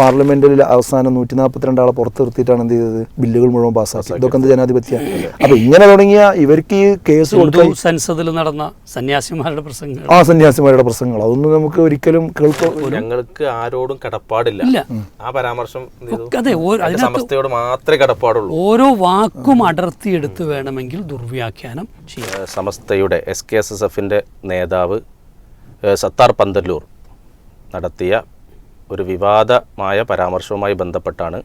പാർലമെന്റിൽ അവസാനം നൂറ്റി നാൽപ്പത്തിരണ്ട് ആളെ പുറത്ത് നിർത്തിയിട്ടാണ് എന്ത് ചെയ്തത്? ബില്ലുകൾ മുഴുവൻ പാസ്സാക്കി. ഇതൊക്കെ എന്ത് ജനാധിപത്യ? അപ്പൊ ഇങ്ങനെ തുടങ്ങിയ ഇവർക്ക് ഈ കേസ് കൊടുക്കും സെൻസസിൽ നടന്ന സന്യാസിമാരുടെ പ്രസംഗങ്ങൾ. ആ സന്യാസിമാരുടെ പ്രശ്നങ്ങൾ അതൊന്നും നമുക്ക് ഒരിക്കലും കേൾക്കോ ഞങ്ങൾക്ക് ആരോടും കടപ്പാടില്ല. ഇല്ല. ആ പരാമർശം അതെ അതിനകത്ത് സമസ്തയോട് മാത്രമേ കടപ്പാടുള്ളൂ. ഓരോ വാക്കും അടർത്തി എടുത്ത് വേണമെങ്കിൽ ദുർവ്യാഖ്യാനം ചെയ്യാം. സമസ്തയുടെ എസ് കെ എസ് എസ് എഫിന്റെ നേതാവ് സത്താർ പന്തല്ലൂർ നടത്തിയ ഒരു വിവാദമായ പരാമർശവുമായി ബന്ധപ്പെട്ടാണ്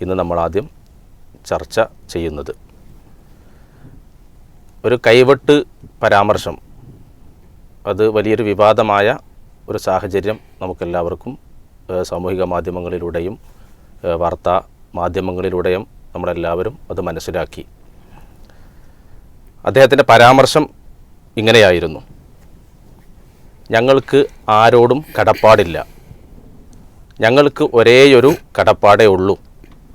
ഇന്ന് നമ്മൾ ആദ്യം ചർച്ച ചെയ്യുന്നത്. ഒരു കൈവെട്ട് പരാമർശം അത് വലിയൊരു വിവാദമായ ഒരു സാഹചര്യം നമുക്കെല്ലാവർക്കും സാമൂഹിക മാധ്യമങ്ങളിലൂടെയും വാർത്താ മാധ്യമങ്ങളിലൂടെയും നമ്മളെല്ലാവരും അത് മനസ്സിലാക്കി. അദ്ദേഹത്തിന്റെ പരാമർശം ഇങ്ങനെയായിരുന്നു. ഞങ്ങൾക്ക് ആരോടും കടപ്പാടില്ല. ഞങ്ങൾക്ക് ഒരേയൊരു കടപ്പാടേ ഉള്ളൂ.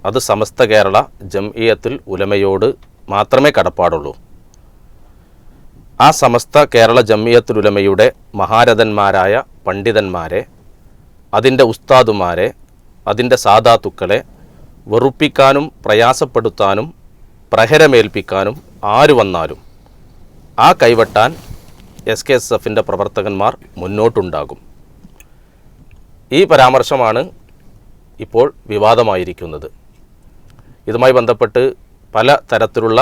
അത് സമസ്ത കേരള ജംഇയത്തുൽ ഉലമയോട് മാത്രമേ കടപ്പാടുള്ളൂ. ആ സമസ്ത കേരള ജംഇയത്തുൽ ഉലമയുടെ മഹാരഥന്മാരായ പണ്ഡിതന്മാരെ അതിന്റെ ഉസ്താദുമാരെ അതിന്റെ സാധാത്തുക്കളെ വെറുപ്പിക്കാനും പ്രയാസപ്പെടുത്താനും പ്രഹരമേൽപ്പിക്കാനും ആര് വന്നാലും ആ കൈവട്ടാൻ എസ് കെ എസ് എഫിന്റെ പ്രവർത്തകന്മാർ മുന്നോട്ടുണ്ടാകും. ഈ പരാമർശമാണ് ഇപ്പോൾ വിവാദമായിരിക്കുന്നത്. ഇതുമായി ബന്ധപ്പെട്ട് പല തരത്തിലുള്ള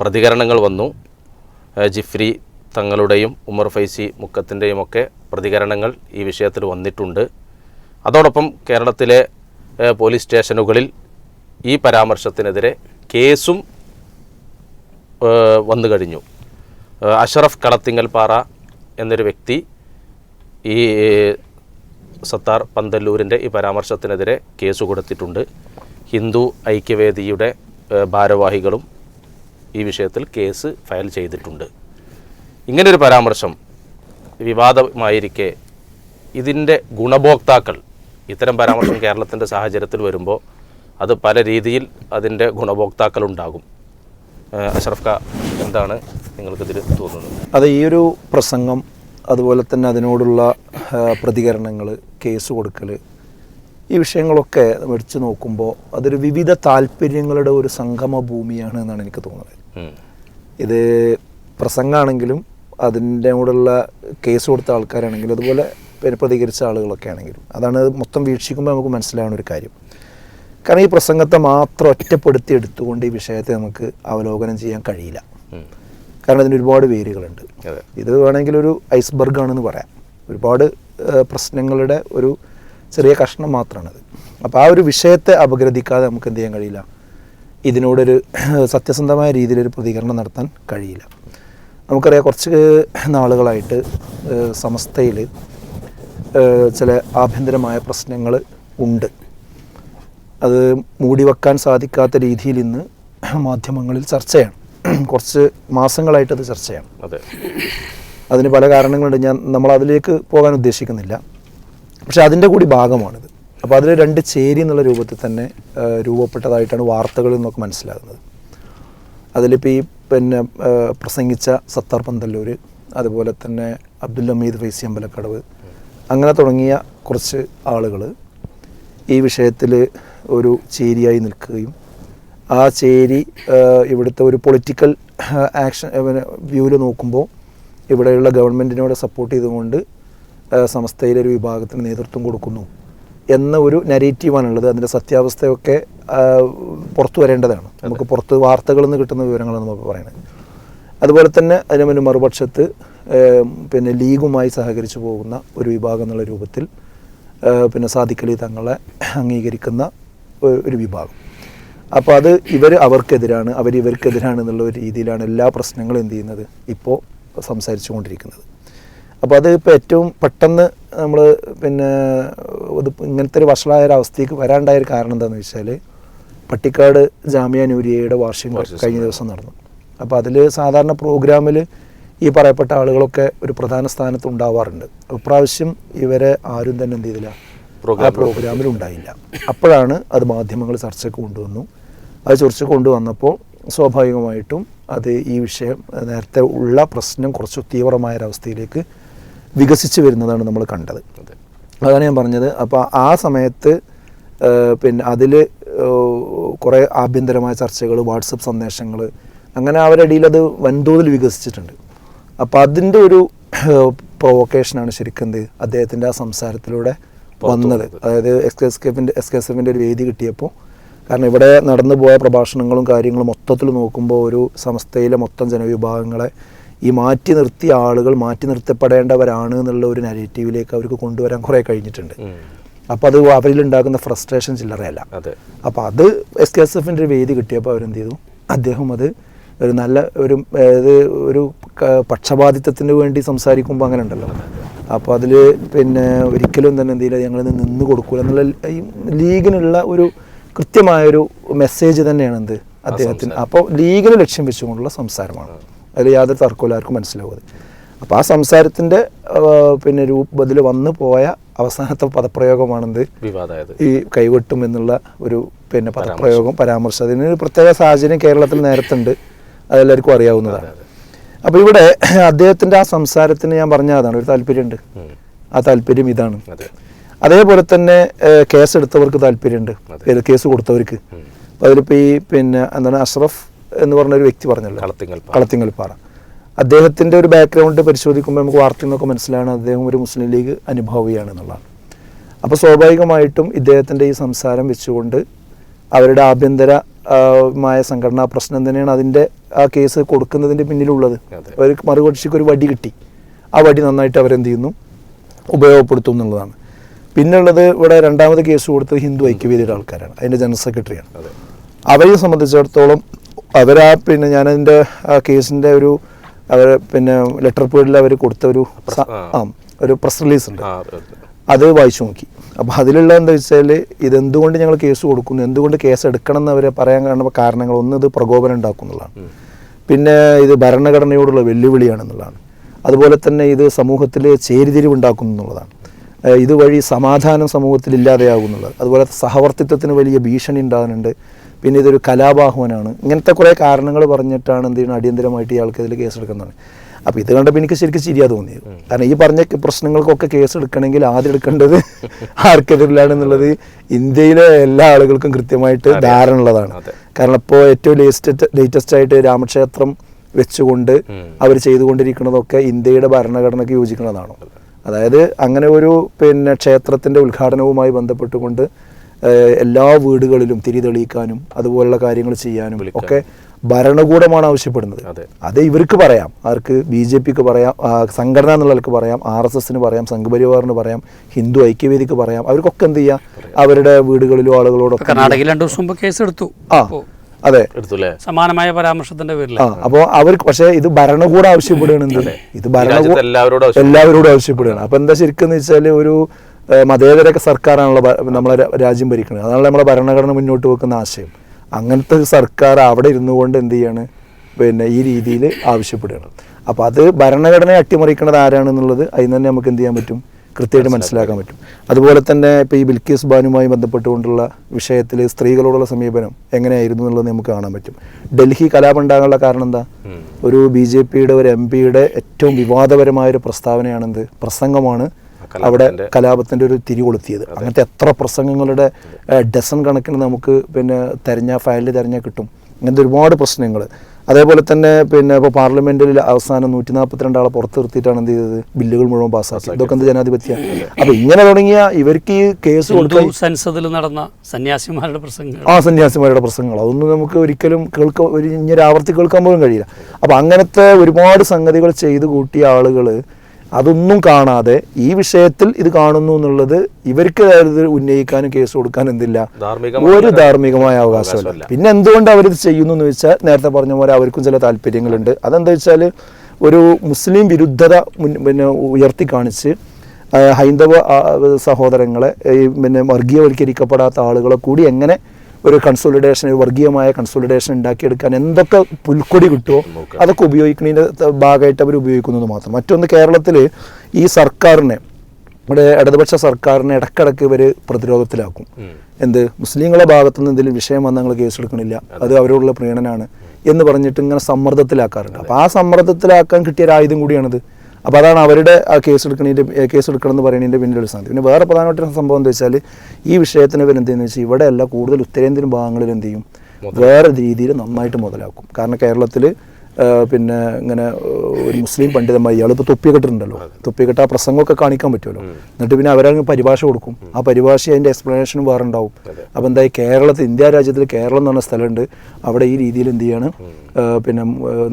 പ്രതികരണങ്ങൾ വന്നു. ജിഫ്രി തങ്ങളുടെയും ഉമർ ഫൈസി മുക്കത്തിന്റെയും ഒക്കെ പ്രതികരണങ്ങൾ ഈ വിഷയത്തിൽ വന്നിട്ടുണ്ട്. അതോടൊപ്പം കേരളത്തിലെ പോലീസ് സ്റ്റേഷനുകളിൽ ഈ പരാമർശത്തിനെതിരെ കേസും വന്നു കഴിഞ്ഞു. അഷറഫ് കളത്തിങ്ങൽപ്പാറ എന്നൊരു വ്യക്തി ഈ സത്താർ പന്തല്ലൂരിന്റെ ഈ പരാമർശത്തിനെതിരെ കേസ് കൊടുത്തിട്ടുണ്ട്. ഹിന്ദു ഐക്യവേദിയുടെ ഭാരവാഹികളും ഈ വിഷയത്തിൽ കേസ് ഫയൽ ചെയ്തിട്ടുണ്ട്. ഇങ്ങനൊരു പരാമർശം വിവാദമായിരിക്കെ ഇതിന്റെ ഗുണഭോക്താക്കൾ ഇത്തരം പരാമർശം കേരളത്തിന്റെ സാഹചര്യത്തിൽ വരുമ്പോൾ അത് പല രീതിയിൽ അതിന്റെ ഗുണഭോക്താക്കൾ ഉണ്ടാകും. ഏഹ് ക എന്താണ് നിങ്ങൾക്കിതിൽ തോന്നുന്നത്? അത് ഈ ഒരു പ്രസംഗം അതുപോലെ തന്നെ അതിനോടുള്ള പ്രതികരണങ്ങൾ കേസ് കൊടുക്കൽ ഈ വിഷയങ്ങളൊക്കെ വെച്ച് നോക്കുമ്പോൾ അതൊരു വിവിധ താല്പര്യങ്ങളുടെ ഒരു സംഗമ ഭൂമിയാണ് എന്നാണ് എനിക്ക് തോന്നുന്നത്. ഇത് പ്രസംഗമാണെങ്കിലും അതിന്റെ കൂടെയുള്ള കേസ് കൊടുത്ത ആൾക്കാരാണെങ്കിലും അതുപോലെ പ്രതികരിച്ച ആളുകളൊക്കെ ആണെങ്കിലും അതാണ് മൊത്തം വീക്ഷിക്കുമ്പോൾ നമുക്ക് മനസ്സിലാവുന്ന ഒരു കാര്യം. കാരണം ഈ പ്രസംഗത്തെ മാത്രം ഒറ്റപ്പെടുത്തി എടുത്തുകൊണ്ട് ഈ വിഷയത്തെ നമുക്ക് അവലോകനം ചെയ്യാൻ കഴിയില്ല. കാരണം അതിന് ഒരുപാട് വേരുകളുണ്ട്. ഇത് വേണമെങ്കിൽ ഒരു ഐസ്ബർഗ് ആണെന്ന് പറയാം. ഒരുപാട് പ്രശ്നങ്ങളുടെ ഒരു ചെറിയ കഷ്ണം മാത്രമാണത് അപ്പോൾ ആ ഒരു വിഷയത്തെ അപഗ്രഥിക്കാതെ നമുക്ക് എന്ത് ചെയ്യാൻ കഴിയില്ല? ഇതിനോടൊരു സത്യസന്ധമായ രീതിയിലൊരു പ്രതികരണം നടത്താൻ കഴിയില്ല. നമുക്കറിയാം കുറച്ച് നാളുകളായിട്ട് സമസ്തയിൽ ചില ആഭ്യന്തരമായ പ്രശ്നങ്ങൾ ഉണ്ട്. അത് മൂടിവെക്കാൻ സാധിക്കാത്ത രീതിയിൽ ഇന്ന് മാധ്യമങ്ങളിൽ ചർച്ചയാണ്. കുറച്ച് മാസങ്ങളായിട്ടത് ചർച്ചയാണ് അതെ. അതിന് പല കാരണങ്ങളുണ്ട്. ഞാൻ നമ്മൾ അതിലേക്ക് പോകാൻ ഉദ്ദേശിക്കുന്നില്ല. പക്ഷെ അതിന്റെ കൂടി ഭാഗമാണിത്. അപ്പോൾ അതിൽ രണ്ട് ചേരി എന്നുള്ള രൂപത്തിൽ തന്നെ രൂപപ്പെട്ടതായിട്ടാണ് വാർത്തകളിൽ നിന്നൊക്കെ മനസ്സിലാകുന്നത്. അതിലിപ്പോൾ ഈ പിന്നെ പ്രസംഗിച്ച സത്താർ പന്തല്ലൂർ അതുപോലെ തന്നെ അബ്ദുൽ ഹമീദ് ഫൈസി അമ്പലക്കടവ് അങ്ങനെ തുടങ്ങിയ കുറച്ച് ആളുകൾ ഈ വിഷയത്തിൽ ഒരു ചേരിയായി നിൽക്കുകയും ആ ചേരി ഇവിടുത്തെ ഒരു പൊളിറ്റിക്കൽ ആക്ഷൻ വ്യൂവിൽ നോക്കുമ്പോൾ ഇവിടെയുള്ള ഗവൺമെന്റിനോട് സപ്പോർട്ട് ചെയ്തുകൊണ്ട് സംസ്ഥയിലെ ഒരു വിഭാഗത്തിന് നേതൃത്വം കൊടുക്കുന്നു എന്ന ഒരു നരേറ്റീവാണുള്ളത് അതിന്റെ സത്യാവസ്ഥയൊക്കെ പുറത്തു വരേണ്ടതാണ്. നമുക്ക് പുറത്ത് വാർത്തകളിൽ നിന്ന് കിട്ടുന്ന വിവരങ്ങളാണ് നമുക്ക് പറയുന്നത് അതുപോലെ തന്നെ അതിന് മുന്നിൽ മറുപക്ഷത്ത് പിന്നെ ലീഗുമായി സഹകരിച്ചു പോകുന്ന ഒരു വിഭാഗം എന്നുള്ള രൂപത്തിൽ പിന്നെ സാധിക്കലി തങ്ങളെ അംഗീകരിക്കുന്ന ഒരു വിഭാഗം. അപ്പോൾ അത് ഇവർ അവർക്കെതിരാണ് അവർ ഇവർക്കെതിരാണ് എന്നുള്ള ഒരു രീതിയിലാണ് എല്ലാ പ്രശ്നങ്ങളും എന്ത് ചെയ്യുന്നത് ഇപ്പോൾ സംസാരിച്ചു കൊണ്ടിരിക്കുന്നത് അപ്പോൾ അത് ഇപ്പോൾ ഏറ്റവും പെട്ടെന്ന് നമ്മൾ പിന്നെ ഇത് ഇങ്ങനത്തെ ഒരു വഷളായ ഒരു അവസ്ഥയ്ക്ക് വരാണ്ടായ ഒരു കാരണം എന്താണെന്ന് വെച്ചാൽ പട്ടിക്കാട് ജാമ്യ നൂരിയയുടെ വാർഷികം കഴിഞ്ഞ ദിവസം നടന്നു. അപ്പോൾ അതിൽ സാധാരണ പ്രോഗ്രാമിൽ ഈ പറയപ്പെട്ട ആളുകളൊക്കെ ഒരു പ്രധാന സ്ഥാനത്ത് ഉണ്ടാവാറുണ്ട്. ഇപ്രാവശ്യം ഇവരെ ആരും തന്നെ എന്ത് ചെയ്തില്ല ആ പ്രോഗ്രാമിൽ ഉണ്ടായില്ല. അപ്പോഴാണ് അത് മാധ്യമങ്ങൾ ചർച്ചയ്ക്ക് കൊണ്ടുവന്നു. അത് ചർച്ച കൊണ്ടുവന്നപ്പോൾ സ്വാഭാവികമായിട്ടും അത് ഈ വിഷയം നേരത്തെ ഉള്ള പ്രശ്നം കുറച്ച് തീവ്രമായൊരവസ്ഥയിലേക്ക് വികസിച്ച് വരുന്നതാണ് നമ്മൾ കണ്ടത്. അതാണ് ഞാൻ പറഞ്ഞത്. അപ്പോൾ ആ സമയത്ത് പിന്നെ അതിൽ കുറേ ആഭ്യന്തരമായ ചർച്ചകൾ വാട്സപ്പ് സന്ദേശങ്ങൾ അങ്ങനെ അവരുടെ ഇടയിൽ അത് വൻതോതിൽ വികസിച്ചിട്ടുണ്ട്. അപ്പോൾ അതിന്റെ ഒരു പ്രൊവോക്കേഷനാണ് ശരിക്കും എന്ത്? അദ്ദേഹത്തിന്റെ ആ സംസാരത്തിലൂടെ വന്നത്. അതായത് എസ് കെ എസ് കെഫിന്റെ എസ് കെ എസ് എഫിന്റെ ഒരു വേദി കിട്ടിയപ്പോൾ കാരണം ഇവിടെ നടന്നു പോയ പ്രഭാഷണങ്ങളും കാര്യങ്ങളും മൊത്തത്തിൽ നോക്കുമ്പോൾ ഒരു സംസ്ഥയിലെ മൊത്തം ജനവിഭാഗങ്ങളെ ഈ മാറ്റി നിർത്തിയ ആളുകൾ മാറ്റി നിർത്തപ്പെടേണ്ടവരാണ് എന്നുള്ള ഒരു നെഗറ്റീവിലേക്ക് അവർക്ക് കൊണ്ടുവരാൻ കുറേ കഴിഞ്ഞിട്ടുണ്ട്. അപ്പോൾ അത് അവരിലുണ്ടാക്കുന്ന ഫ്രസ്ട്രേഷൻ ചില്ലറയല്ല. അപ്പോൾ അത് എസ് കെ എസ് എഫിന്റെ ഒരു വേദി കിട്ടിയപ്പോൾ അവരെന്ത് ചെയ്തു? അദ്ദേഹം അത് ഒരു നല്ല ഒരു ഒരു പക്ഷപാതിത്വത്തിന് വേണ്ടി സംസാരിക്കുമ്പോൾ അങ്ങനെ ഉണ്ടല്ലോ. അപ്പോൾ അതിൽ പിന്നെ ഒരിക്കലും തന്നെ എന്തെങ്കിലും ചെയ്യില്ല ഞങ്ങൾ നിന്ന് കൊടുക്കൂല എന്നുള്ള ഈ ലീഗിനുള്ള ഒരു കൃത്യമായൊരു മെസ്സേജ് തന്നെയാണ് എന്ത് അദ്ദേഹത്തിന്. അപ്പോൾ ലീഗിന് ലക്ഷ്യം വെച്ചുകൊണ്ടുള്ള സംസാരമാണ്. അതിൽ യാതൊരു തർക്കമില്ല ആർക്കും മനസ്സിലാവുന്നത് അപ്പോൾ ആ സംസാരത്തിന്റെ പിന്നെ രൂപത്തിൽ വന്നു പോയ അവസാനത്തെ പദപ്രയോഗമാണെന്ത്? ഈ കൈവെട്ടും എന്നുള്ള ഒരു പിന്നെ പദപ്രയോഗം പരാമർശം. അതിന് പ്രത്യേക സാഹചര്യം കേരളത്തിൽ നേരത്തുണ്ട്. അതെല്ലാവർക്കും അറിയാവുന്നതാണ്. അപ്പോൾ ഇവിടെ അദ്ദേഹത്തിന്റെ ആ സംസാരത്തിന് ഞാൻ പറഞ്ഞ അതാണ് ഒരു താല്പര്യമുണ്ട്. ആ താല്പര്യം ഇതാണ്. അതേപോലെ തന്നെ കേസ് എടുത്തവർക്ക് താല്പര്യമുണ്ട്. കേസ് കൊടുത്തവർക്ക്. അപ്പോൾ അതിലിപ്പോൾ ഈ പിന്നെ എന്താണ് അഷ്റഫ് എന്ന് പറഞ്ഞ ഒരു വ്യക്തി പറഞ്ഞല്ലോ. കളത്തിങ്ങൽ പാറ. അദ്ദേഹത്തിന്റെ അദ്ദേഹത്തിന്റെ ഒരു ബാക്ക്ഗ്രൗണ്ട് പരിശോധിക്കുമ്പോൾ നമുക്ക് വാർത്തയിൽ നിന്നൊക്കെ മനസ്സിലാണ്. അദ്ദേഹം ഒരു മുസ്ലിം ലീഗ് അനുഭാവിയാണ് എന്നുള്ളതാണ്. അപ്പോൾ സ്വാഭാവികമായിട്ടും ഇദ്ദേഹത്തിന്റെ ഈ സംസാരം വെച്ചുകൊണ്ട് അവരുടെ ആഭ്യന്തര മായ സംഘടനാ പ്രശ്നം തന്നെയാണ് അതിന്റെ ആ കേസ് കൊടുക്കുന്നതിന്റെ പിന്നിലുള്ളത്. ഒരു മറുകക്ഷിക്ക് ഒരു വടി കിട്ടി. ആ വടി നന്നായിട്ട് അവരെന്ത് ചെയ്യുന്നു? ഉപയോഗപ്പെടുത്തും എന്നുള്ളതാണ്. പിന്നുള്ളത് ഇവിടെ രണ്ടാമത് കേസ് കൊടുത്തത് ഹിന്ദു ഐക്യവേദിയുടെ ആൾക്കാരാണ്. അതിന്റെ ജനറൽ സെക്രട്ടറിയാണ്. അവരെ സംബന്ധിച്ചിടത്തോളം അവരാ പിന്നെ ഞാനതിന്റെ ആ കേസിന്റെ ഒരു അവർ പിന്നെ ലെറ്റർ പേഡിൽ അവർ കൊടുത്ത ഒരു ആ ഒരു പ്രസ് റിലീസ് ഉണ്ട് അത് വായിച്ചു നോക്കി. അപ്പോൾ അതിലുള്ള എന്താ വെച്ചാൽ ഇതെന്തുകൊണ്ട് ഞങ്ങൾ കേസ് കൊടുക്കുന്നു? എന്തുകൊണ്ട് കേസ് എടുക്കണം എന്ന് അവരെ പറയാൻ കാരണം കാരണങ്ങൾ ഒന്ന് ഇത് പ്രകോപനം ഉണ്ടാക്കുന്നുള്ളതാണ്. പിന്നെ ഇത് ഭരണഘടനയോടുള്ള വെല്ലുവിളിയാണെന്നുള്ളതാണ്. അതുപോലെ തന്നെ ഇത് സമൂഹത്തിൽ ചേരിതിരിവ് ഉണ്ടാക്കുന്നു എന്നുള്ളതാണ്. ഇതുവഴി സമാധാനം സമൂഹത്തിൽ ഇല്ലാതെയാകുന്നുള്ളത്. അതുപോലെ സഹവർത്തിത്വത്തിന് വലിയ ഭീഷണി ഉണ്ടാകുന്നുണ്ട് പിന്നെ ഇതൊരു കലാബാഹുവനാണ് ഇങ്ങനത്തെ കുറേ കാരണങ്ങൾ പറഞ്ഞിട്ടാണ് എന്ത് ചെയ്യുന്നത്? അടിയന്തരമായിട്ട് ഇയാൾക്ക് ഇതിൽ കേസെടുക്കുന്നത് അപ്പോൾ ഇത് കണ്ടപ്പോൾ എനിക്ക് ശരിക്കും ശരിയാ തോന്നിയത് കാരണം ഈ പറഞ്ഞ പ്രശ്നങ്ങൾക്കൊക്കെ കേസ് എടുക്കണമെങ്കിൽ ആദ്യം എടുക്കേണ്ടത് ആർക്കെതിരിലാണ് എന്നുള്ളത് ഇന്ത്യയിലെ എല്ലാ ആളുകൾക്കും കൃത്യമായിട്ട് ധാരണ ഉള്ളതാണ്. കാരണം ഇപ്പോൾ ഏറ്റവും ലേറ്റസ്റ്റ് ലേറ്റസ്റ്റ് ആയിട്ട് രാമക്ഷേത്രം വെച്ചുകൊണ്ട് അവർ ചെയ്തുകൊണ്ടിരിക്കുന്നതൊക്കെ ഇന്ത്യയുടെ ഭരണഘടനയ്ക്ക് യോജിക്കുന്നതാണ്? അതായത് അങ്ങനെ ഒരു പിന്നെ ക്ഷേത്രത്തിന്റെ ഉദ്ഘാടനവുമായി ബന്ധപ്പെട്ടുകൊണ്ട് എല്ലാ വീടുകളിലും തിരി തെളിയിക്കാനും അതുപോലുള്ള കാര്യങ്ങൾ ചെയ്യാനും ഒക്കെ ഭരണകൂടമാണ് ആവശ്യപ്പെടുന്നത്. അതെ. അത് ഇവർക്ക് പറയാം. ആർക്ക് ബി ജെ പിക്ക് പറയാം സംഘടന എന്നുള്ളവർക്ക് പറയാം ആർ എസ് എസിന് പറയാം സംഘപരിവാറിന് പറയാം ഹിന്ദു ഐക്യവേദിക്ക് പറയാം. അവർക്കൊക്കെ എന്ത് ചെയ്യാം? അവരുടെ വീടുകളിലും ആളുകളോടൊക്കെ കർണാടകയിൽ രണ്ടു ദിവസം മുമ്പ് കേസെടുത്തു. ആ അപ്പോ അതെ. സമാനമായ പരാമർശത്തിന്റെ പേരിൽ അപ്പോൾ അവർക്ക് പക്ഷേ ഇത് ഭരണകൂടം ആവശ്യപ്പെടുകയാണ് ഇത് ഭരണകൂടം എല്ലാവരോടും എല്ലാവരോടും ആവശ്യപ്പെടുകയാണ്. അപ്പൊ എന്താ ശരിക്കും എന്ന് വെച്ചാൽ ഒരു മതേതര സർക്കാരാണല്ലോ നമ്മളെ രാജ്യം ഭരിക്കുന്നത്. അതാണ് നമ്മളെ ഭരണഘടന മുന്നോട്ട് വെക്കുന്ന ആശയം. അങ്ങനത്തെ ഒരു സർക്കാർ അവിടെ ഇരുന്നു കൊണ്ട് എന്ത് ചെയ്യാണ്? പിന്നെ ഈ രീതിയിൽ ആവശ്യപ്പെടുകയാണ്. അപ്പോൾ അത് ഭരണഘടനയെ അട്ടിമറിക്കുന്നത് ആരാണെന്നുള്ളത് അതിന് തന്നെ നമുക്ക് എന്ത് ചെയ്യാൻ പറ്റും? കൃത്യമായിട്ട് മനസ്സിലാക്കാൻ പറ്റും. അതുപോലെ തന്നെ ഇപ്പോൾ ഈ ബിൽക്കീസ് ബാനുമായി ബന്ധപ്പെട്ടുകൊണ്ടുള്ള വിഷയത്തിൽ സ്ത്രീകളോടുള്ള സമീപനം എങ്ങനെയായിരുന്നു എന്നുള്ളത് നമുക്ക് കാണാൻ പറ്റും. ഡൽഹി കലാപണ്ടാകാനുള്ള കാരണം എന്താ? ഒരു ബി ജെ പിയുടെ ഒരു എം പിയുടെ ഏറ്റവും വിവാദപരമായ ഒരു പ്രസ്താവനയാണെന്ത്? പ്രസംഗമാണ് അവിടെ കലാപത്തിന്റെ ഒരു തിരി കൊളുത്തിയത്. അങ്ങനത്തെ എത്ര പ്രസംഗങ്ങളുടെ ഡസൺ കണക്കിന് നമുക്ക് പിന്നെ തെരഞ്ഞ ഫയലിൽ തെരഞ്ഞാൽ കിട്ടും. ഇങ്ങനത്തെ ഒരുപാട് പ്രശ്നങ്ങൾ അതേപോലെ തന്നെ പിന്നെ ഇപ്പോൾ പാർലമെന്റിൽ അവസാനം നൂറ്റി നാൽപ്പത്തിരണ്ട് ആളെ പുറത്ത് നിർത്തിയിട്ടാണ് എന്ത് ചെയ്തത്? ബില്ലുകൾ മുഴുവൻ പാസ്സാക്കി ഇതൊക്കെ എന്ത് ജനാധിപത്യം അപ്പോൾ ഇങ്ങനെ തുടങ്ങിയ ഇവർക്ക് ഈ കേസ് കൊടുക്കും സെൻസതിൽ നടന്ന സന്യാസിമാരുടെ പ്രസംഗങ്ങൾ. ആ സന്യാസിമാരുടെ പ്രസംഗങ്ങൾ. അതൊന്നും നമുക്ക് ഒരിക്കലും കേൾക്കാൻ ഒരു ഇങ്ങനെ ആവർത്തി കേൾക്കാൻ പോലും കഴിയില്ല. അപ്പം അങ്ങനത്തെ ഒരുപാട് സംഗതികൾ ചെയ്തു കൂട്ടിയ ആളുകൾ അതൊന്നും കാണാതെ ഈ വിഷയത്തിൽ ഇത് കാണുന്നു എന്നുള്ളത് ഇവർക്ക് ഉന്നയിക്കാനും കേസ് കൊടുക്കാനും എന്തില്ല. ഒരു ധാർമ്മികമായ അവകാശമല്ല. പിന്നെ എന്തുകൊണ്ട് അവരിത് ചെയ്യുന്നു എന്ന് വെച്ചാൽ നേരത്തെ പറഞ്ഞ പോലെ അവർക്കും ചില താല്പര്യങ്ങളുണ്ട്. അതെന്താ വെച്ചാൽ ഒരു മുസ്ലിം വിരുദ്ധത പിന്നെ ഉയർത്തി കാണിച്ച് ഹൈന്ദവ സഹോദരങ്ങളെ പിന്നെ വർഗീയവൽക്കരിക്കപ്പെടാത്ത ആളുകളെ കൂടി എങ്ങനെ ഒരു കൺസോളിഡേഷൻ വർഗീയമായ കൺസോളിഡേഷൻ ഉണ്ടാക്കിയെടുക്കാൻ എന്തൊക്കെ പുൽക്കൊടി കിട്ടുമോ അതൊക്കെ ഉപയോഗിക്കുന്നതിന്റെ ഭാഗമായിട്ട് അവർ ഉപയോഗിക്കുന്നത് മാത്രം. മറ്റൊന്ന് കേരളത്തിൽ ഈ സർക്കാരിനെ നമ്മുടെ ഇടതുപക്ഷ സർക്കാരിനെ ഇടക്കിടക്ക് ഇവർ പ്രതിരോധത്തിലാക്കും. എന്ത്? മുസ്ലിങ്ങളെ ഭാഗത്തു നിന്ന് എന്തെങ്കിലും വിഷയം വന്നാൽ ഞങ്ങൾ കേസെടുക്കണില്ല അത്. അവരോടുള്ള പ്രീണനാണ് എന്ന് പറഞ്ഞിട്ട് ഇങ്ങനെ സമ്മർദ്ദത്തിലാക്കാറുണ്ട്. അപ്പോൾ ആ സമ്മർദ്ദത്തിലാക്കാൻ കിട്ടിയ ഒരു ആയുധം കൂടിയാണിത്. അപ്പോൾ അതാണ് അവരുടെ ആ കേസ് എടുക്കണതിന്റെ കേസ് എടുക്കണം എന്ന് പറയുന്നതിന്റെ പിന്നിലൊരു സംഗതി. പിന്നെ വേറെ പ്രധാനപ്പെട്ട സംഭവം എന്താ വെച്ചാൽ ഈ വിഷയത്തിന് ഇവർ എന്ത് ചെയ്യുന്നത് വെച്ചാൽ ഇവിടെയല്ല കൂടുതൽ ഉത്തരേന്ത്യൻ ഭാഗങ്ങളിൽ എന്ത് ചെയ്യും? വേറെ രീതിയിൽ നന്നായിട്ട് മുതലാക്കും. കാരണം കേരളത്തിൽ പിന്നെ ഇങ്ങനെ ഒരു മുസ്ലിം പണ്ഡിതന്മാർ ഇയാളിപ്പോൾ തൊപ്പി കെട്ട് ആ പ്രസംഗമൊക്കെ കാണിക്കാൻ പറ്റുമല്ലോ. എന്നിട്ട് പിന്നെ അവരങ്ങ് പരിഭാഷ കൊടുക്കും. ആ പരിഭാഷ അതിന്റെ എക്സ്പ്ലനേഷനും വേറെ ഉണ്ടാവും അപ്പോൾ എന്തായി? കേരളത്തിൽ ഇന്ത്യ രാജ്യത്തിൽ കേരളം എന്ന് പറഞ്ഞ സ്ഥലമുണ്ട്. അവിടെ ഈ രീതിയിൽ എന്ത് ചെയ്യാണ്? പിന്നെ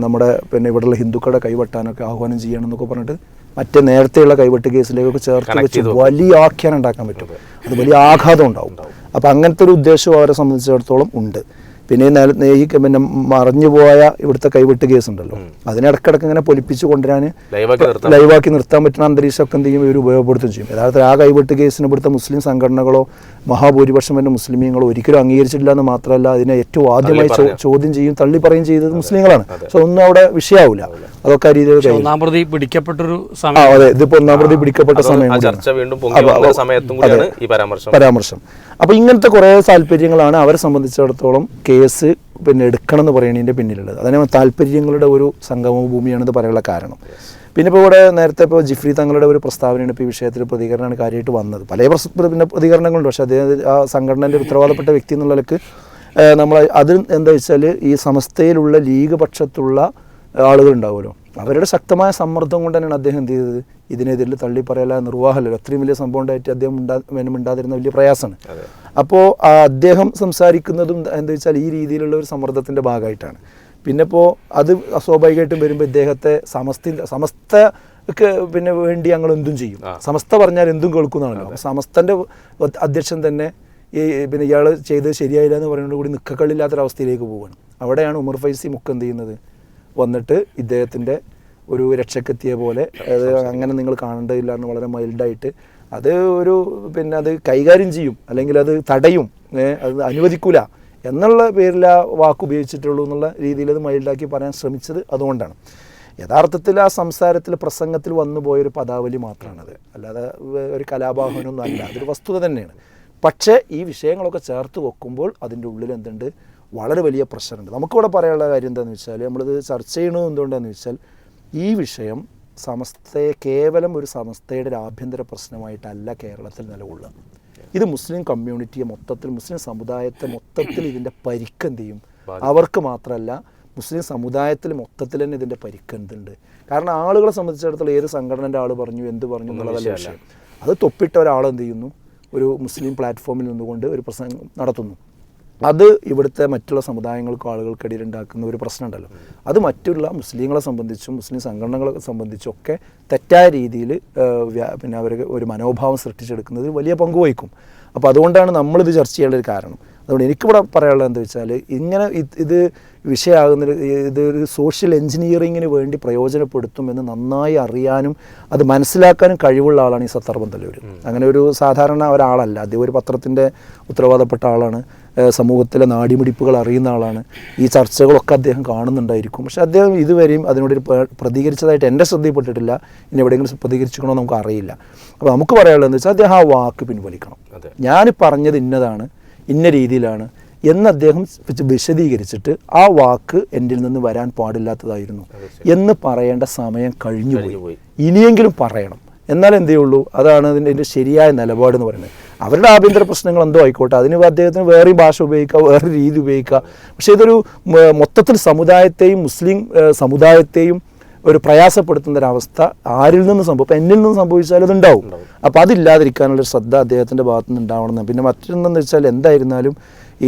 നമ്മുടെ പിന്നെ ഇവിടെയുള്ള ഹിന്ദുക്കളുടെ കൈവെട്ടാനൊക്കെ ആഹ്വാനം ചെയ്യണം എന്നൊക്കെ പറഞ്ഞിട്ട് മറ്റേ നേരത്തെയുള്ള കൈവെട്ട് കേസിലേക്കൊക്കെ ചേർത്ത് വെച്ച് വലിയ ആഖ്യാനം ഉണ്ടാക്കാൻ പറ്റും. അത്. വലിയ ആഘാതം ഉണ്ടാവും. അപ്പോൾ അങ്ങനത്തെ ഒരു ഉദ്ദേശം അവരെ സംബന്ധിച്ചിടത്തോളം ഉണ്ട്. പിന്നെ ഈ പിന്നെ മറഞ്ഞു പോയ ഇവിടുത്തെ കൈവിട്ട് കേസ് ഉണ്ടല്ലോ അതിനിടക്കിടക്ക് ഇങ്ങനെ പൊലിപ്പിച്ച് കൊണ്ടുവരാൻ ലൈവാക്കി നിർത്താൻ പറ്റുന്ന അന്തരീക്ഷമൊക്കെ എന്ത് ചെയ്യും? ഇവർ ഉപയോഗപ്പെടുത്തുകയും ചെയ്യും. യഥാർത്ഥത്തിൽ ആ കൈവിട്ട് കേസിന് ഇവിടുത്തെ മുസ്ലിം സംഘടനകളോ മഹാഭൂരിപക്ഷം തന്നെ മുസ്ലിമീങ്ങളോ ഒരിക്കലും അംഗീകരിച്ചിട്ടില്ല എന്ന് മാത്രമല്ല അതിനെ ഏറ്റവും ആദ്യമായി ചോദ്യം ചെയ്യും തള്ളി പറയും ചെയ്തത് മുസ്ലിങ്ങളാണ്. സോ ഒന്നും അവിടെ വിഷയമാവില്ല അതൊക്കെ ആ രീതിയിൽ ഒന്നാം പ്രതി പിടിക്കപ്പെട്ടൊരു സമയം അതെ ഇതിപ്പോ ഒന്നാം പ്രതി പിടിക്കപ്പെട്ട സമയം ചർച്ച വീണ്ടും പൊങ്ങി വന്ന സമയത്തും കൂടിയാണ് ഈ പരാമർശം. പരാമർശം. അപ്പോൾ ഇങ്ങനത്തെ കുറേ താല്പര്യങ്ങളാണ് അവരെ സംബന്ധിച്ചിടത്തോളം കേസ് പിന്നെ എടുക്കണം എന്ന് പറയുന്നതിന്റെ പിന്നിലുള്ളത്. അതിന് താല്പര്യങ്ങളുടെ ഒരു സംഗമ ഭൂമിയാണെന്ന് പറയാനുള്ള കാരണം. പിന്നെ ഇപ്പോൾ ഇവിടെ നേരത്തെ ഇപ്പോൾ ജിഫ്രി തങ്ങളുടെ ഒരു പ്രസ്താവനയാണ് ഇപ്പോൾ ഈ വിഷയത്തിൽ പ്രതികരണമാണ് കാര്യമായിട്ട് വന്നത്. പല പ്രസ് പിന്നെ പ്രതികരണങ്ങളുണ്ട്. പക്ഷേ അദ്ദേഹം ആ സംഘടനയുടെ ഉത്തരവാദപ്പെട്ട വ്യക്തി എന്നുള്ള നിലയ്ക്ക് നമ്മൾ അത് എന്താ വെച്ചാൽ ഈ സമസ്തയിലുള്ള ലീഗ് പക്ഷത്തുള്ള ആളുകൾ ഉണ്ടാവുമല്ലോ അവരുടെ ശക്തമായ സമ്മർദ്ദം കൊണ്ട് തന്നെയാണ് അദ്ദേഹം എന്ത് ചെയ്തത്? ഇതിനെതിരിൽ തള്ളി പറയല നിർവാഹമല്ലോ. അത്രയും വലിയ സംഭവം ഉണ്ടായിട്ട് അദ്ദേഹം ഉണ്ടാ മിണ്ടാതിരുന്ന വലിയ പ്രയാസമാണ്. അപ്പോൾ അദ്ദേഹം സംസാരിക്കുന്നതും എന്താ വെച്ചാൽ ഈ രീതിയിലുള്ള ഒരു സമ്മർദ്ദത്തിന്റെ ഭാഗമായിട്ടാണ്. പിന്നെ ഇപ്പോൾ അത് സ്വാഭാവികമായിട്ടും വരുമ്പോൾ ഇദ്ദേഹത്തെ സമസ്ത സമസ്ത പിന്നെ വേണ്ടി ഞങ്ങൾ എന്തും ചെയ്യും. സമസ്ത പറഞ്ഞാൽ എന്തും കേൾക്കുന്നതാണല്ലോ. അപ്പോൾ സമസ്തന്റെ അധ്യക്ഷൻ തന്നെ ഈ പിന്നെ ഇയാൾ ചെയ്തത് ശരിയായില്ല എന്ന് പറയുന്നത് കൂടി നിക്കക്കളില്ലാത്തൊരവസ്ഥയിലേക്ക് പോവുകയാണ് അവിടെയാണ് ഉമർ ഫൈസി മുക്ക് എന്ത് ചെയ്യുന്നത്? വന്നിട്ട് ഇദ്ദേഹത്തിന്റെ ഒരു രക്ഷക്കെത്തിയ പോലെ. അത് അങ്ങനെ നിങ്ങൾ കാണേണ്ടതില്ല എന്ന് വളരെ മൈൽഡായിട്ട് അത് ഒരു പിന്നെ അത് കൈകാര്യം ചെയ്യും. അല്ലെങ്കിൽ അത് തടയും. അത് അനുവദിക്കൂല എന്നുള്ള പേരിൽ ആ വാക്ക് ഉപയോഗിച്ചിട്ടുള്ളൂ എന്നുള്ള രീതിയിൽ അത് മൈൽഡാക്കി പറയാൻ ശ്രമിച്ചത് അതുകൊണ്ടാണ്. യഥാർത്ഥത്തിൽ ആ സംസാരത്തിൽ പ്രസംഗത്തിൽ വന്നു പോയൊരു പദാവലി മാത്രമാണത് അല്ലാതെ ഒരു കലാപാഹനൊന്നും അല്ല. അതൊരു വസ്തുത തന്നെയാണ്. പക്ഷേ ഈ വിഷയങ്ങളൊക്കെ ചേർത്ത് വെക്കുമ്പോൾ അതിന്റെ ഉള്ളിൽ എന്തുണ്ട്? വളരെ വലിയ പ്രഷറുണ്ട് നമുക്കിവിടെ പറയാനുള്ള കാര്യം എന്താണെന്ന് വെച്ചാൽ നമ്മളിത് ചർച്ച ചെയ്യണത് എന്തുകൊണ്ടാണെന്ന് വെച്ചാൽ ഈ വിഷയം സമസ്തയെ കേവലം ഒരു സമസ്തയുടെ ഒരു ആഭ്യന്തര പ്രശ്നമായിട്ടല്ല കേരളത്തിൽ നിലകൊള്ളുക. ഇത് മുസ്ലിം കമ്മ്യൂണിറ്റിയെ മൊത്തത്തിൽ മുസ്ലിം സമുദായത്തെ മൊത്തത്തിൽ ഇതിന്റെ പരിക്കെന്ത് ചെയ്യും? അവർക്ക് മാത്രമല്ല മുസ്ലിം സമുദായത്തിൽ മൊത്തത്തിൽ തന്നെ ഇതിന്റെ പരിക്കെന്തുണ്ട് കാരണം ആളുകളെ സംബന്ധിച്ചിടത്തോളം ഏത് സംഘടനന്റെ ആൾ പറഞ്ഞു എന്ത് പറഞ്ഞു എന്നുള്ളതല്ല വിഷയം. അത് തൊപ്പിട്ട ഒരാൾ എന്ത് ചെയ്യുന്നു? ഒരു മുസ്ലിം പ്ലാറ്റ്ഫോമിൽ നിന്നുകൊണ്ട് ഒരു പ്രസംഗം നടത്തുന്നു. അത് ഇവിടുത്തെ മറ്റുള്ള സമുദായങ്ങൾക്കും ആളുകൾക്കിടയിൽ ഉണ്ടാക്കുന്ന ഒരു പ്രശ്നമുണ്ടല്ലോ. അത് മറ്റുള്ള മുസ്ലിങ്ങളെ സംബന്ധിച്ചും മുസ്ലിം സംഘടനകളെ സംബന്ധിച്ചും ഒക്കെ തെറ്റായ രീതിയിൽ പിന്നെ അവർ ഒരു മനോഭാവം സൃഷ്ടിച്ചെടുക്കുന്നത് വലിയ പങ്ക് വഹിക്കും. അപ്പോൾ അതുകൊണ്ടാണ് നമ്മളിത് ചർച്ച ചെയ്യേണ്ട ഒരു കാരണം. അതുകൊണ്ട് എനിക്കിവിടെ പറയാനുള്ളത് എന്താ വെച്ചാൽ ഇങ്ങനെ ഇത് വിഷയമാകുന്ന ഇതൊരു സോഷ്യൽ എഞ്ചിനീയറിങ്ങിന് വേണ്ടി പ്രയോജനപ്പെടുത്തും എന്ന് നന്നായി അറിയാനും അത് മനസ്സിലാക്കാനും കഴിവുള്ള ആളാണ് ഈ സത്താർ പന്തല്ലൂർ അങ്ങനെ ഒരു സാധാരണ ഒരാളല്ല. അദ്ദേഹം ഒരു പത്രത്തിന്റെ ഉത്തരവാദപ്പെട്ട ആളാണ്. സമൂഹത്തിലെ നാടിമിടിപ്പുകൾ അറിയുന്ന ആളാണ്. ഈ ചർച്ചകളൊക്കെ അദ്ദേഹം കാണുന്നുണ്ടായിരിക്കും. പക്ഷെ അദ്ദേഹം ഇതുവരെയും അതിനോട് പ്രതികരിച്ചതായിട്ട് എന്റെ ശ്രദ്ധയിൽപ്പെട്ടിട്ടില്ല. ഇനി എവിടെയെങ്കിലും പ്രതികരിച്ചിക്കണോ നമുക്ക് അറിയില്ല. അപ്പോൾ നമുക്ക് പറയാനുള്ളതെന്ന് വെച്ചാൽ അദ്ദേഹം ആ വാക്ക് പിൻവലിക്കണം. ഞാൻ പറഞ്ഞത് ഇന്നതാണ് ഇന്ന രീതിയിലാണ് എന്ന് അദ്ദേഹം വിശദീകരിച്ചിട്ട് ആ വാക്ക് എന്റെ നിന്ന് വരാൻ പാടില്ലാത്തതായിരുന്നു എന്ന് പറയേണ്ട സമയം കഴിഞ്ഞുപോയി. ഇനിയെങ്കിലും പറയണം. എന്നാൽ എന്തേ ഉള്ളൂ? അതാണ് അതിന്റെ ശരിയായ നിലപാട് എന്ന് പറയുന്നത്. അവരുടെ ആഭ്യന്തര പ്രശ്നങ്ങൾ എന്തോ ആയിക്കോട്ടെ. അതിന് അദ്ദേഹത്തിന് വേറെ ഭാഷ ഉപയോഗിക്കുക വേറെ രീതി ഉപയോഗിക്കുക പക്ഷേ ഇതൊരു മൊത്തത്തിൽ സമുദായത്തെയും മുസ്ലിം സമുദായത്തെയും ഒരു പ്രയാസപ്പെടുത്തുന്ന ഒരവസ്ഥ ആരിൽ നിന്ന് സംഭവം ഇപ്പം എന്നിൽ നിന്ന് സംഭവിച്ചാൽ അതുണ്ടാവും. അപ്പോൾ അതില്ലാതിരിക്കാനുള്ള ശ്രദ്ധ അദ്ദേഹത്തിന്റെ ഭാഗത്തു നിന്ന് ഉണ്ടാവണം പിന്നെ മറ്റൊന്നെന്ന് വെച്ചാൽ എന്തായിരുന്നാലും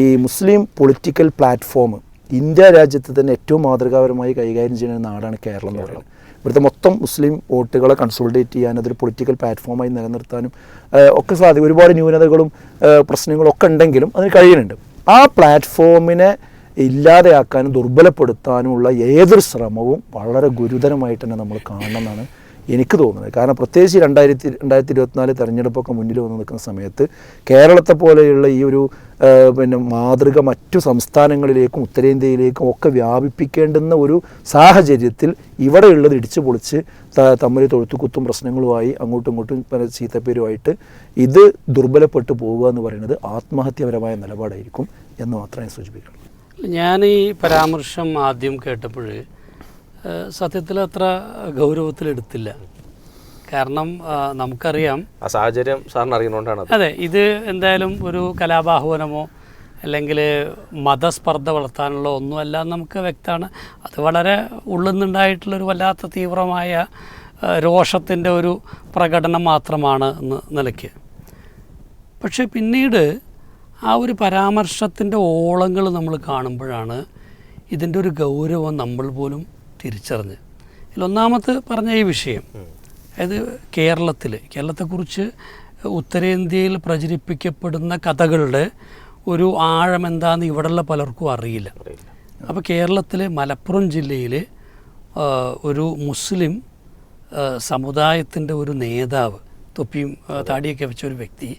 ഈ മുസ്ലിം പൊളിറ്റിക്കൽ പ്ലാറ്റ്ഫോം ഇന്ത്യ രാജ്യത്ത് തന്നെ ഏറ്റവും മാതൃകാപരമായി കൈകാര്യം ചെയ്യുന്ന നാടാണ് കേരളം എന്ന് പറയുന്നത്. ഇവിടുത്തെ മൊത്തം മുസ്ലിം വോട്ടുകളെ കൺസോൾട്ടേറ്റ് ചെയ്യാൻ അതൊരു പൊളിറ്റിക്കൽ പ്ലാറ്റ്ഫോമായി നിലനിർത്താനും ഒക്കെ സാധിക്കും ഒരുപാട് ന്യൂനതകളും പ്രശ്നങ്ങളും ഒക്കെ ഉണ്ടെങ്കിലും അതിന് കഴിയുന്നുണ്ട്. ആ പ്ലാറ്റ്ഫോമിനെ ഇല്ലാതെയാക്കാനും ദുർബലപ്പെടുത്താനുമുള്ള ഏതൊരു ശ്രമവും വളരെ ഗുരുതരമായിട്ട് തന്നെ നമ്മൾ കാണണമെന്നാണ് എനിക്ക് തോന്നുന്നത്. കാരണം പ്രത്യേകിച്ച് രണ്ടായിരത്തി രണ്ടായിരത്തി ഇരുപത്തിനാല് തെരഞ്ഞെടുപ്പൊക്കെ മുന്നിൽ വന്ന് നിൽക്കുന്ന സമയത്ത് കേരളത്തെ പോലെയുള്ള ഈ ഒരു പിന്നെ മാതൃക മറ്റു സംസ്ഥാനങ്ങളിലേക്കും ഉത്തരേന്ത്യയിലേക്കും ഒക്കെ വ്യാപിപ്പിക്കേണ്ടുന്ന ഒരു സാഹചര്യത്തിൽ ഇവിടെയുള്ളത് ഇടിച്ചു പൊളിച്ച് തമ്മിൽ തൊഴുത്തുകുത്തും പ്രശ്നങ്ങളുമായി അങ്ങോട്ടും ഇങ്ങോട്ടും പല ചീത്തപ്പേരുമായിട്ട് ഇത് ദുർബലപ്പെട്ടു പോവുക എന്ന് പറയുന്നത് ആത്മഹത്യപരമായ നിലപാടായിരിക്കും എന്ന് മാത്രമേ സൂചിപ്പിക്കുള്ളൂ ഞാൻ ഈ പരാമർശം ആദ്യം കേട്ടപ്പോൾ സത്യത്തിൽ അത്ര ഗൗരവത്തിലെടുത്തില്ല. കാരണം നമുക്കറിയാം. ആ സാഹചര്യം സാറിന് അറിയുന്നതുകൊണ്ടാണ് അതെ ഇത് എന്തായാലും ഒരു കലാബാഹുവനമോ അല്ലെങ്കിൽ മതസ്പർദ്ധ വളർത്താനുള്ള ഒന്നുമല്ല നമുക്ക് വ്യക്തമാണ്. അത് വളരെ ഉള്ളുന്നുണ്ടായിട്ടുള്ളൊരു വല്ലാത്ത തീവ്രമായ രോഷത്തിന്റെ ഒരു പ്രകടനം മാത്രമാണ് എന്ന് നിലയ്ക്ക്. പക്ഷേ പിന്നീട് ആ ഒരു പരാമർശത്തിന്റെ ഓളങ്ങൾ നമ്മൾ കാണുമ്പോഴാണ് ഇതിന്റെ ഒരു ഗൗരവം നമ്മൾ പോലും തിരിച്ചറിഞ്ഞ്. ഇതിലൊന്നാമത് പറഞ്ഞ ഈ വിഷയം അതായത് കേരളത്തിൽ കേരളത്തെക്കുറിച്ച് ഉത്തരേന്ത്യയിൽ പ്രചരിപ്പിക്കപ്പെടുന്ന കഥകളുടെ ഒരു ആഴം എന്താണെന്ന് ഇവിടെയുള്ള പലർക്കും അറിയില്ല. അപ്പോൾ കേരളത്തിലെ മലപ്പുറം ജില്ലയിൽ ഒരു മുസ്ലിം സമുദായത്തിന്റെ ഒരു നേതാവ് തൊപ്പിയും താടിയൊക്കെ വെച്ച ഒരു വ്യക്തി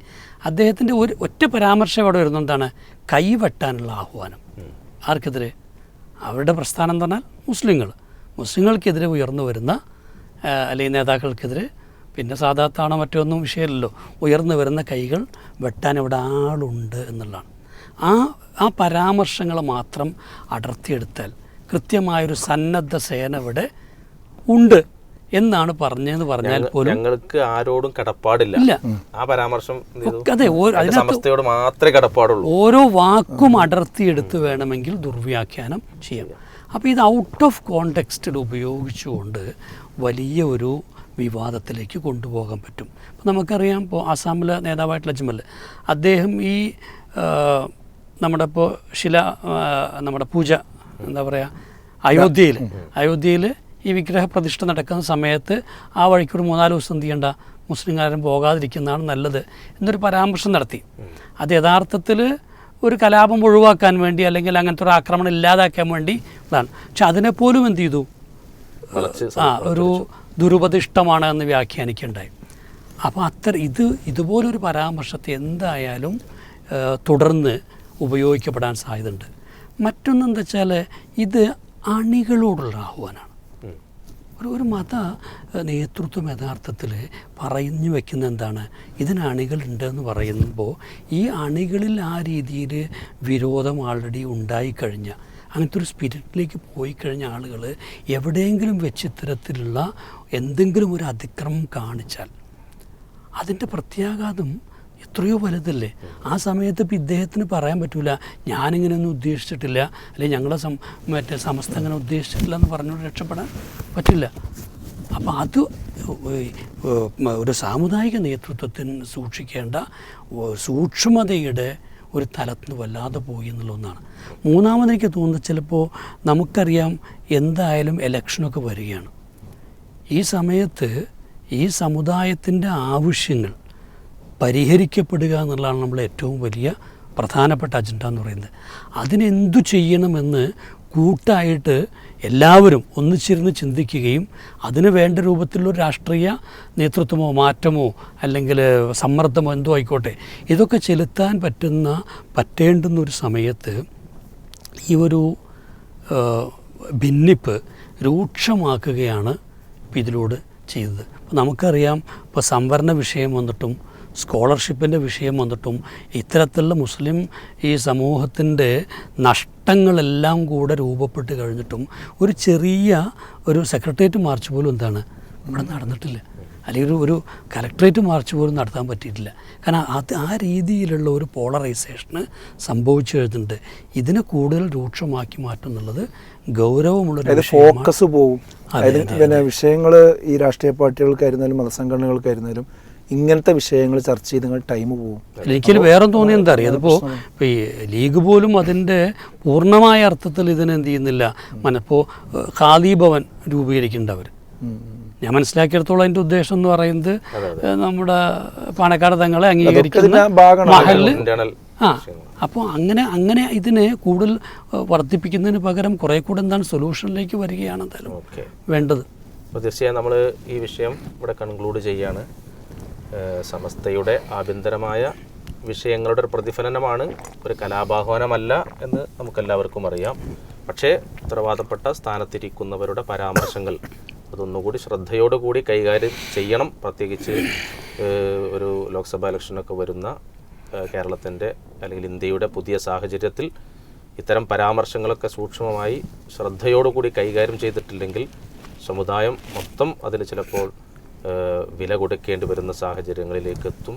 അദ്ദേഹത്തിന്റെ ഒരു ഒറ്റ പരാമർശം അവിടെ വരുന്നതാണ് കൈവെട്ടാനുള്ള ആഹ്വാനം. ആർക്കെതിരെ? അവരുടെ പ്രസ്ഥാനം എന്ന് പറഞ്ഞാൽ മുസ്ലിങ്ങൾ മുസ്ലിങ്ങൾക്കെതിരെ ഉയർന്നു വരുന്ന അല്ലെങ്കിൽ നേതാക്കൾക്കെതിരെ പിന്നെ സാധാത്താണോ മറ്റൊന്നും വിഷയമല്ലല്ലോ. ഉയർന്നു വരുന്ന കൈകൾ വെട്ടാൻ ഇവിടെ ആളുണ്ട് എന്നുള്ളതാണ്. ആ ആ പരാമർശങ്ങൾ മാത്രം അടർത്തിയെടുത്താൽ കൃത്യമായൊരു സന്നദ്ധ സേന ഇവിടെ ഉണ്ട് എന്നാണ് പറഞ്ഞതെന്ന് പറഞ്ഞാൽ പോലും ഞങ്ങൾക്ക് ആരോടും കടപ്പാടില്ല. ഇല്ല. ആ പരാമർശം അതെ സമസ്തയോട് മാത്രമേ കടപ്പാടുള്ളൂ. ഓരോ വാക്കും അടർത്തിയെടുത്ത് വേണമെങ്കിൽ ദുർവ്യാഖ്യാനം ചെയ്യാം. അപ്പോൾ ഇത് ഔട്ട് ഓഫ് കോണ്ടെക്സ്റ്റിൽ ഉപയോഗിച്ചുകൊണ്ട് വലിയ ഒരു വിവാദത്തിലേക്ക് കൊണ്ടുപോകാൻ പറ്റും. അപ്പോൾ നമുക്കറിയാം ഇപ്പോൾ ആസാമിലെ നേതാവായിട്ടുള്ള അജ്മൽ അദ്ദേഹം ഈ നമ്മുടെ ഇപ്പോൾ ശില നമ്മുടെ പൂജ എന്താ പറയുക അയോധ്യയിൽ അയോധ്യയിൽ ഈ വിഗ്രഹ പ്രതിഷ്ഠ നടക്കുന്ന സമയത്ത് ആ വഴിക്ക് ഒരു മൂന്നാൽ ദിവസം എന്ത് ചെയ്യേണ്ട മുസ്ലിംകാരും പോകാതിരിക്കുന്നതാണ് നല്ലത് എന്നൊരു പരാമർശം നടത്തി. അത് യഥാർത്ഥത്തിൽ ഒരു കലാപം ഒഴിവാക്കാൻ വേണ്ടി അല്ലെങ്കിൽ അങ്ങനത്തെ ഒരു ആക്രമണം ഇല്ലാതാക്കാൻ വേണ്ടി ഇതാണ്. പക്ഷെ അതിനെപ്പോലും എന്ത് ചെയ്തു? ആ ഒരു ദുരുപദിഷ്ടമാണ് എന്ന് വ്യാഖ്യാനിക്കേണ്ടായി അപ്പോൾ അത്ര ഇത് ഇതുപോലൊരു പരാമർശത്തെ എന്തായാലും തുടർന്ന് ഉപയോഗിക്കപ്പെടാൻ സാധ്യതയുണ്ട്. മറ്റൊന്നെന്താ വെച്ചാൽ ഇത് അണികളോടുള്ള ആഹ്വാനമാണ്. ഒരു ഒരു മത നേതൃത്വം യഥാർത്ഥത്തിൽ പറഞ്ഞു വെക്കുന്ന എന്താണ്? ഇതിന് അണികളുണ്ട് എന്ന് പറയുമ്പോൾ ഈ അണികളിൽ ആ രീതിയിൽ വിരോധം ആൾറെഡി ഉണ്ടായിക്കഴിഞ്ഞ അങ്ങനത്തെ ഒരു സ്പിരിറ്റിലേക്ക് പോയി കഴിഞ്ഞ ആളുകൾ എവിടെയെങ്കിലും വെച്ച് ഇത്തരത്തിലുള്ള എന്തെങ്കിലും ഒരു അതിക്രമം കാണിച്ചാൽ അതിന്റെ പ്രത്യാഘാതം എത്രയോ വലുതല്ലേ? ആ സമയത്ത് ഇപ്പം ഇദ്ദേഹത്തിന് പറയാൻ പറ്റൂല ഞാനിങ്ങനെയൊന്നും ഉദ്ദേശിച്ചിട്ടില്ല അല്ലെങ്കിൽ ഞങ്ങളെ സം മറ്റേ സമസ്ത അങ്ങനെ ഉദ്ദേശിച്ചിട്ടില്ല എന്ന് പറഞ്ഞുകൊണ്ട് രക്ഷപ്പെടാൻ പറ്റില്ല. അപ്പം അത് ഒരു സാമുദായിക നേതൃത്വത്തിന് സൂക്ഷിക്കേണ്ട സൂക്ഷ്മതയുടെ ഒരു തലത്തിന് വല്ലാതെ പോയി എന്നുള്ള ഒന്നാണ്. മൂന്നാമത് എനിക്ക് തോന്നുന്നത് ചിലപ്പോൾ നമുക്കറിയാം എന്തായാലും ഇലക്ഷനൊക്കെ വരികയാണ്. ഈ സമയത്ത് ഈ സമുദായത്തിന്റെ ആവശ്യങ്ങൾ പരിഹരിക്കപ്പെടുക എന്നുള്ളതാണ് നമ്മളെ ഏറ്റവും വലിയ പ്രധാനപ്പെട്ട അജണ്ട എന്ന് പറയുന്നത്. അതിനെന്തു ചെയ്യണമെന്ന് കൂട്ടായിട്ട് എല്ലാവരും ഒന്നിച്ചിരുന്ന് ചിന്തിക്കുകയും അതിന് വേണ്ട രൂപത്തിലുള്ള രാഷ്ട്രീയ നേതൃത്വമോ മാറ്റമോ അല്ലെങ്കിൽ സമ്മർദ്ദമോ എന്തോ ആയിക്കോട്ടെ ഇതൊക്കെ ചെലുത്താൻ പറ്റുന്ന പറ്റേണ്ടുന്ന ഒരു സമയത്ത് ഈ ഒരു ഭിന്നിപ്പ് രൂക്ഷമാക്കുകയാണ് ഇപ്പം ഇതിലൂടെ ചെയ്തത് നമുക്കറിയാം ഇപ്പോൾ സംവരണ വിഷയം വന്നിട്ടും സ്കോളർഷിപ്പിന്റെ വിഷയം വന്നിട്ടും ഇത്തരത്തിലുള്ള മുസ്ലിം ഈ സമൂഹത്തിന്റെ നഷ്ടങ്ങളെല്ലാം കൂടെ രൂപപ്പെട്ട് കഴിഞ്ഞിട്ടും ഒരു ചെറിയ ഒരു സെക്രട്ടേറിയറ്റ് മാർച്ച് പോലും എന്താണ് ഇവിടെ നടന്നിട്ടില്ല. അല്ലെങ്കിൽ ഒരു ഒരു കലക്ട്രേറ്റ് മാർച്ച് പോലും നടത്താൻ പറ്റിയിട്ടില്ല. കാരണം അത് ആ രീതിയിലുള്ള ഒരു പോളറൈസേഷന് സംഭവിച്ചു കഴിഞ്ഞിട്ടുണ്ട്. ഇതിനെ കൂടുതൽ രൂക്ഷമാക്കി മാറ്റും എന്നുള്ളത് ഗൗരവമുള്ള ഫോക്കസ് പോകും അതായത് പിന്നെ വിഷയങ്ങൾ ഈ രാഷ്ട്രീയ പാർട്ടികൾക്കായിരുന്നാലും മതസംഘടനകൾക്കായിരുന്നാലും ഇങ്ങനത്തെ വിഷയങ്ങൾ ചർച്ച ചെയ്ത് ടൈം പോകും എനിക്ക് വേറെ തോന്നിയ എന്താ അറിയാം? അതിപ്പോൾ ഇപ്പോൾ ഈ ലീഗ് പോലും അതിന്റെ പൂർണമായ അർത്ഥത്തിൽ ഇതിനെന്ത് ചെയ്യുന്നില്ല. മനപ്പോൾ ഖാദി ഭവൻ രൂപീകരിക്കേണ്ട അവർ ഞാൻ മനസ്സിലാക്കിയെടുത്തോളം അതിന്റെ ഉദ്ദേശം എന്ന് പറയുന്നത് നമ്മുടെ പാണക്കാട് തങ്ങളെ അംഗീകരിക്കുന്ന മഹൽ. ഇന്റേണൽ ആ അപ്പോൾ അങ്ങനെ അങ്ങനെ ഇതിനെ കൂടുതൽ വർദ്ധിപ്പിക്കുന്നതിന് പകരം കുറേ കൂടെ എന്താണ് സൊല്യൂഷനിലേക്ക് വരികയാണ് എന്തായാലും വേണ്ടത്. അപ്പോൾ തീർച്ചയായും നമ്മൾ ഈ വിഷയം ഇവിടെ കൺക്ലൂഡ് ചെയ്യാണ്. സമസ്തയുടെ ആഭ്യന്തരമായ വിഷയങ്ങളുടെ ഒരു പ്രതിഫലനമാണ് ഒരു കലാപാഹ്വാനമല്ല എന്ന് നമുക്കെല്ലാവർക്കും അറിയാം. പക്ഷേ ഉത്തരവാദപ്പെട്ട സ്ഥാനത്തിരിക്കുന്നവരുടെ പരാമർശങ്ങൾ അതൊന്നുകൂടി ശ്രദ്ധയോടുകൂടി കൈകാര്യം ചെയ്യണം. പ്രത്യേകിച്ച് ഒരു ലോക്സഭാ ഇലക്ഷനൊക്കെ വരുന്ന കേരളത്തിന്റെ അല്ലെങ്കിൽ ഇന്ത്യയുടെ പുതിയ സാഹചര്യത്തിൽ ഇത്തരം പരാമർശങ്ങളൊക്കെ സൂക്ഷ്മമായി ശ്രദ്ധയോടുകൂടി കൈകാര്യം ചെയ്തിട്ടില്ലെങ്കിൽ സമുദായം മൊത്തം അതിന് ചിലപ്പോൾ വില കൊടുക്കേണ്ടി വരുന്ന സാഹചര്യങ്ങളിലേക്ക് എത്തും